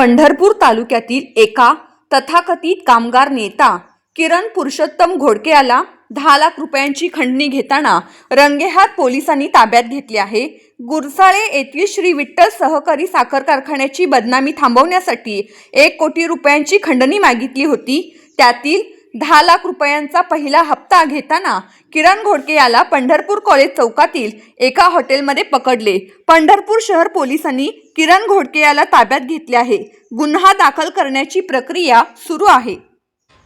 पंढरपूर तालुक्यातील एका तथाकथित कामगार नेता किरण पुरुषोत्तम घोडके याला दहा लाख रुपयांची खंडणी घेताना रंगेहात पोलिसांनी ताब्यात घेतले आहे. गुरसाळे येथील श्री विठ्ठल सहकारी साखर कारखान्याची बदनामी थांबवण्यासाठी एक कोटी रुपयांची खंडणी मागितली होती. त्यातील दहा लाख रुपयांचा पहिला हप्ता घेताना किरण घोडके याला पंढरपूर कॉलेज चौकातील एका हॉटेलमध्ये पकडले. पंढरपूर शहर पोलिसांनी किरण घोडके याला ताब्यात घेतले आहे. गुन्हा दाखल करण्याची प्रक्रिया सुरू आहे.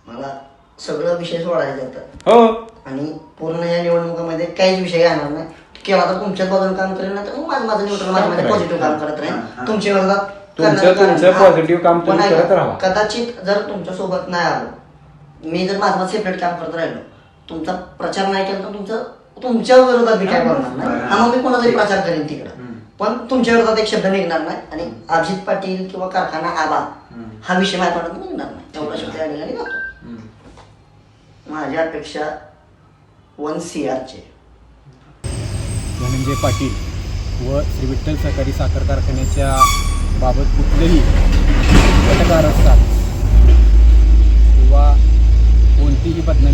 मला सगळं विषय सोडायचे होतं. हो. आणि पूर्ण या निवडणुकीमध्ये काहीच विषय येणार नाही. तर बाजूने काम करेल ना तर मग माझं माझं न्यूट्रल माझ्या माझ्या पॉझिटिव्ह काम करत राहील तुमच्या विरोधात तुमचं- करण्याचं कारण- तुमचं positive काम तुम्ही करत राहा. कदाचित जर तुमच्यासोबत नाही आलो मी जर माझं सेपरेट काम करत राहिलो तुमचा प्रचार नाही केला तर तुमचं तुमच्या विरोधात मी काय करणार नाही. हा. मग मी कोणाचाही प्रचार करेन तिकडं. पण तुमच्या विरोधात एक शब्द निघणार नाही आणि अभिजित पाटील किंवा कारखाना आबा हा विषय माझ्या तोंडातून निघणार नाही. एवढा शब्द या ठिकाणी जातो. माझी अपेक्षा वन सी आरचे धनंजय पाटील व श्री विठ्ठल सहकारी साखर कारखान्याच्या बाबत कुठलेही घटकार असतात किंवा कोणतीही बदनामी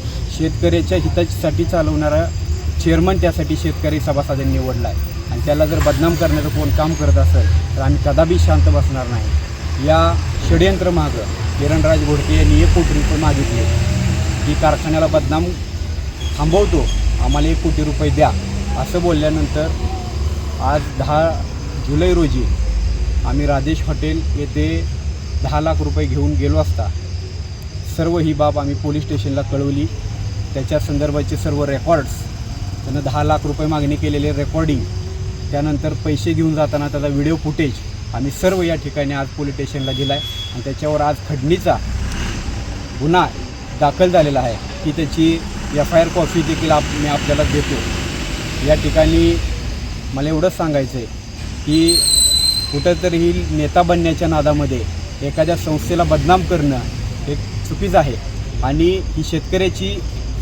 शेतकऱ्याच्या हितासाठी चालवणारा चेअरमन त्यासाठी शेतकरी सभासदांनी निवडला आहे आणि त्याला जर बदनाम करण्याचं कोण काम करत असेल तर आम्ही कदापि शांत बसणार नाही. या षडयंत्र मागं किरणराज घोडके यांनी एक कोटी रुपये मागितले. की कारखान्याला बदनाम थांबवतो आम्हाला एक कोटी रुपये द्या. असं बोलल्यानंतर आज दहा जुलै रोजी आम्ही राजेश हॉटेल येथे दहा लाख रुपये घेऊन गेलो असता. सर्व ही बाब आम्ही पोलीस स्टेशनला कळवली. त्याच्या संदर्भाचे सर्व रेकॉर्ड्स त्यानं दहा लाख रुपये मागणी केलेले रेकॉर्डिंग त्यानंतर पैसे घेऊन जाताना त्याचा व्हिडिओ फुटेज आम्ही सर्व या ठिकाणी आज पोलीस स्टेशनला दिला आहे आणि त्याच्यावर आज खडणीचा गुन्हा दाखल झालेला आहे की त्याची एफ आय आर कॉपी देखील आप मी आपल्याला देतो. या ठिकाणी मला एवढंच सांगायचं आहे की कुठंतरी नेता बनण्याच्या नादामध्ये एखाद्या संस्थेला बदनाम करणं हे चुकीचं आहे. आणि ही शेतकऱ्याची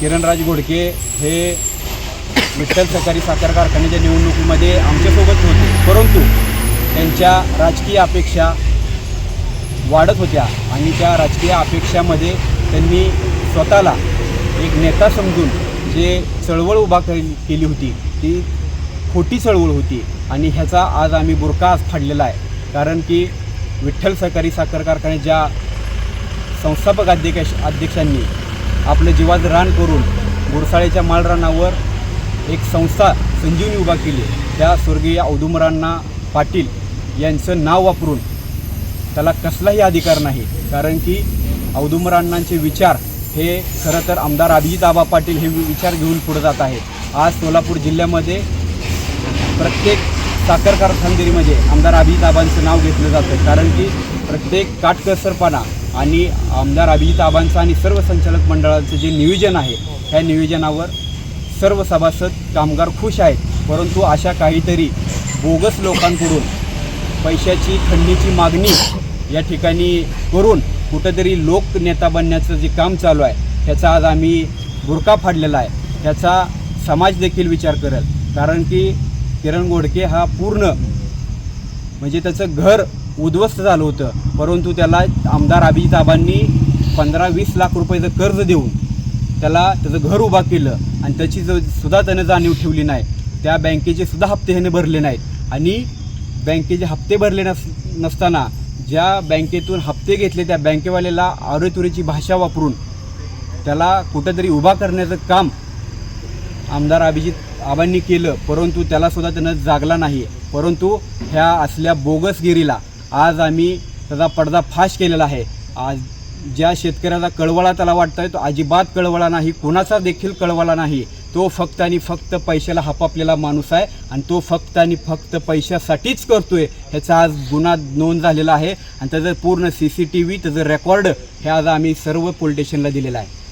किरणराज घोडके हे विठ्ठल सहकारी साखर कारखान्याच्या निवडणुकीमध्ये आमच्यासोबत होते. परंतु त्यांच्या राजकीय अपेक्षा वाढत होत्या आणि त्या राजकीय अपेक्षामध्ये त्यांनी स्वतःला एक नेता समजून जे चळवळ उभा केली होती ती खोटी चळवळ होती आणि ह्याचा आज आम्ही बुरका आज फाडलेला आहे. कारण की विठ्ठल सहकारी साखर कारखान्याच्या संस्थापक अध्यक्ष अध्यक्षांनी आपलं जीवाचं रान करून गुरसाळेच्या माळरानावर एक संस्था संजीवनी उभा केली. त्या स्वर्गीय औदुंबरांना पाटील यांचं नाव वापरून त्याला कसलाही अधिकार नाही. कारण की औदुंबरांनांचे विचार हे खरं तर आमदार अभिजित आबा पाटील हे विचार घेऊन पुढे जात आहेत. आज सोलापूर जिल्ह्यामध्ये प्रत्येक साखर कारखानगिरीमध्ये आमदार अभिजित आबांचं नाव घेतलं जातं. कारण की प्रत्येक काटकसरपणा आणि आमदार अभिजित आबांचं आणि सर्व संचालक मंडळाचं जे नियोजन आहे ह्या नियोजनावर सर्व सभासद कामगार खुश आहेत. परंतु अशा काहीतरी बोगस लोकांकडून पैशाची खंडणीची मागणी या ठिकाणी करून कुठंतरी लोकनेता बनण्याचं जे काम चालू आहे त्याचा आज आम्ही बुरका फाडलेला आहे. त्याचा समाज देखील विचार करेल. कारण की किरण गोडके हा पूर्ण म्हणजे त्याचं घर उद्ध्वस्त झालं होतं. परंतु त्याला आमदार अभिजित आबांनी पंधरा वीस लाख रुपयाचं कर्ज देऊन त्याला त्याचं घर उभा केलं आणि त्याची जो सुद्धा त्यानं जाणीव ठेवली नाही. त्या बँकेचे सुद्धा हप्ते ह्याने भरले नाहीत. आणि बँकेचे हप्ते भरले नस नसताना ज्या बँकेतून हप्ते घेतले त्या बँकेवाल्याला आरेतुरीची भाषा वापरून त्याला कुठंतरी उभा करण्याचं काम आमदार अभिजित आबांनी केलं. परंतु त्याला सुद्धा त्यानं जागला नाही. परंतु ह्या असल्या बोगसगिरीला आज आम्ही त्याचा पडदा फाश केलेला आहे. आज ज्या शेतकऱ्याचा कळवळा त्याला वाटतोय तो अजिबात कळवळा नाही कोणाचा देखील कळवळा नाही. तो फक्त आणि फक्त पैशाला हपापलेला माणूस आहे आणि तो फक्त आणि फक्त पैशासाठीच करतोय. ह्याचा आज गुन्हा नोंद झालेला आहे आणि त्याचं पूर्ण सी सी टी व्ही त्याचं रेकॉर्ड हे आज आम्ही सर्व पोलीस स्टेशनला दिलेलं आहे.